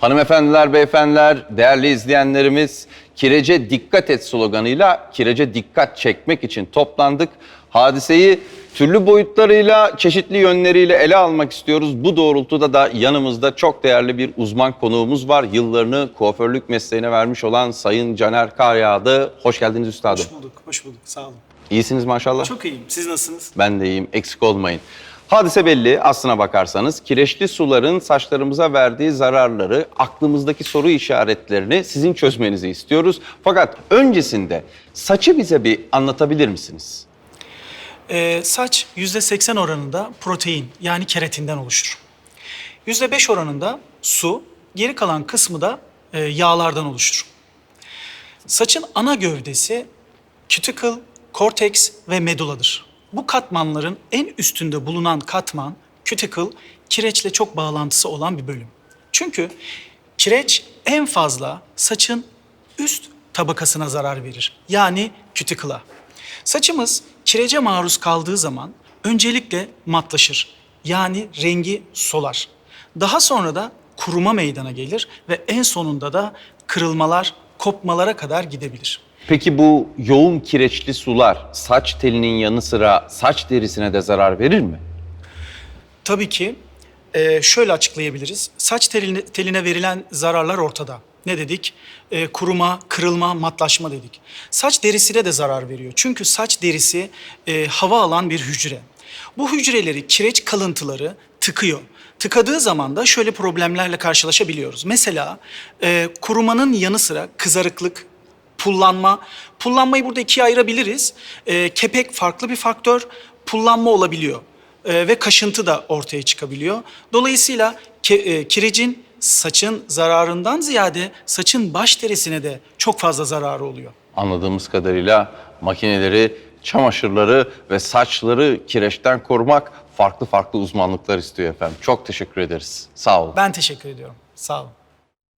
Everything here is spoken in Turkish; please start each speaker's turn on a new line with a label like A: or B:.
A: Hanımefendiler, beyefendiler, değerli izleyenlerimiz kirece dikkat et sloganıyla kirece dikkat çekmek için toplandık. Hadiseyi türlü boyutlarıyla, çeşitli yönleriyle ele almak istiyoruz. Bu doğrultuda da yanımızda çok değerli bir uzman konuğumuz var. Yıllarını kuaförlük mesleğine vermiş olan Sayın Caner Karyağdı. Hoş geldiniz üstadım.
B: Hoş bulduk, hoş bulduk. Sağ olun.
A: İyisiniz maşallah.
B: Çok iyiyim. Siz nasılsınız?
A: Ben de iyiyim, eksik olmayın. Hadise belli aslına bakarsanız. Kireçli suların saçlarımıza verdiği zararları, aklımızdaki soru işaretlerini sizin çözmenizi istiyoruz. Fakat öncesinde saçı bize bir anlatabilir misiniz?
B: Ee, saç %80 oranında protein yani keratinden oluşur. %5 oranında su, geri kalan kısmı da e, yağlardan oluşur. Saçın ana gövdesi cuticle, korteks ve meduladır. Bu katmanların en üstünde bulunan katman cuticle kireçle çok bağlantısı olan bir bölüm. Çünkü kireç en fazla saçın üst tabakasına zarar verir. Yani cuticle'a. Saçımız kirece maruz kaldığı zaman öncelikle matlaşır. Yani rengi solar. Daha sonra da kuruma meydana gelir ve en sonunda da kırılmalar, kopmalara kadar gidebilir.
A: Peki bu yoğun kireçli sular saç telinin yanı sıra saç derisine de zarar verir mi?
B: Tabii ki e, şöyle açıklayabiliriz. Saç teline, teline verilen zararlar ortada. Ne dedik? E, kuruma, kırılma, matlaşma dedik. Saç derisine de zarar veriyor. Çünkü saç derisi e, hava alan bir hücre. Bu hücreleri kireç kalıntıları tıkıyor. Tıkadığı zaman da şöyle problemlerle karşılaşabiliyoruz. Mesela e, kurumanın yanı sıra kızarıklık, pullanma. Pullanmayı burada ikiye ayırabiliriz. E, kepek farklı bir faktör, pullanma olabiliyor. E, ve kaşıntı da ortaya çıkabiliyor. Dolayısıyla ke, e, kirecin saçın zararından ziyade saçın baş derisine de çok fazla zararı oluyor.
A: Anladığımız kadarıyla makineleri, çamaşırları ve saçları kireçten korumak farklı farklı uzmanlıklar istiyor efendim. Çok teşekkür ederiz. Sağ olun.
B: Ben teşekkür ediyorum. Sağ olun.